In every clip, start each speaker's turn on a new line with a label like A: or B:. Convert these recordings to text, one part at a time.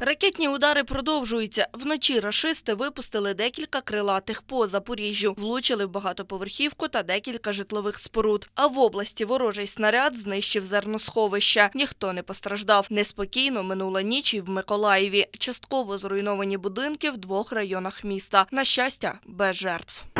A: Ракетні удари продовжуються. Вночі рашисти випустили декілька крилатих по Запоріжжю, влучили в багатоповерхівку та декілька житлових споруд. А в області ворожий снаряд знищив зерносховище. Ніхто не постраждав. Неспокійно минула ніч і в Миколаєві. Частково зруйновані будинки в двох районах міста. На щастя, без жертв.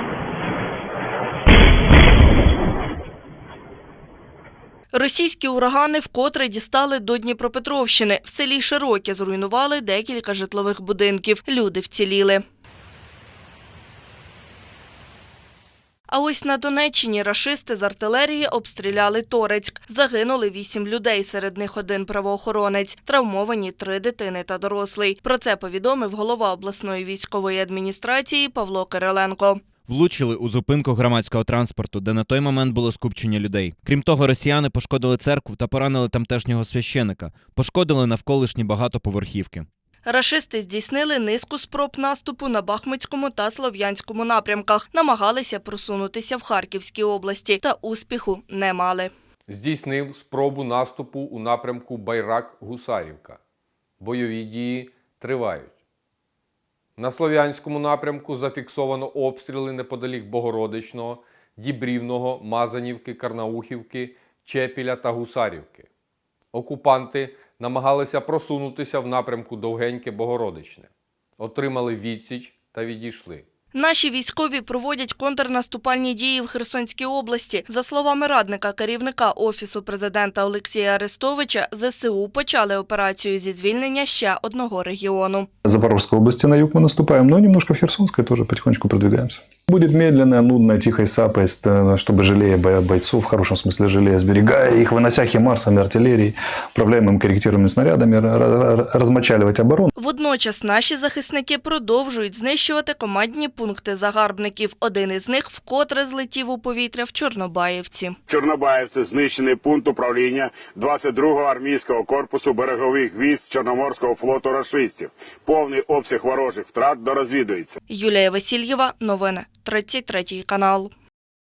A: Російські урагани вкотре дістали до Дніпропетровщини. В селі Широке зруйнували декілька житлових будинків. Люди вціліли. А ось на Донеччині рашисти з артилерії обстріляли Торецьк. Загинули вісім людей, серед них один правоохоронець. Травмовані три дитини та дорослий. Про це повідомив голова обласної військової адміністрації Павло Кириленко.
B: Влучили у зупинку громадського транспорту, де на той момент було скупчення людей. Крім того, росіяни пошкодили церкву та поранили тамтешнього священика, пошкодили навколишні багатоповерхівки.
A: Рашисти здійснили низку спроб наступу на Бахмутському та Слов'янському напрямках. Намагалися просунутися в Харківській області, та успіху не мали.
C: здійснив спробу наступу у напрямку Байрак-Гусарівка. Бойові дії тривають. На Слов'янському напрямку зафіксовано обстріли неподалік Богородичного, Дібрівного, Мазанівки, Карнаухівки, Чепіля та Гусарівки. Окупанти намагалися просунутися в напрямку Довгеньке-Богородичне, отримали відсіч та відійшли.
A: Наші військові проводять контрнаступальні дії в Херсонській області. За словами радника керівника офісу президента Олексія Арестовича, ЗСУ почали операцію зі звільнення ще одного регіону.
D: Запорожской области на юг мы наступаем, но немножко в Херсонской тоже потихонечку продвигаемся. Будет медленная, нудная, тихой сапой, ст- чтобы жалея боя- бойцов, в хорошем смысле жалея, сберегая их, вынося химарсами артиллерии, управляемыми корректируемыми снарядами, ра- ра- ра- размочаливать оборону.
A: Водночас наші захисники продовжують знищувати командні пункти загарбників. Один із них вкотре злетів у повітря в Чорнобаївці.
E: Чорнобаївці знищений пункт управління 22-го армійського корпусу берегових військ Чорноморського флоту рашистів. Повний обсяг ворожих втрат дорозвідується.
A: Юлія Васильєва, новини 33 канал.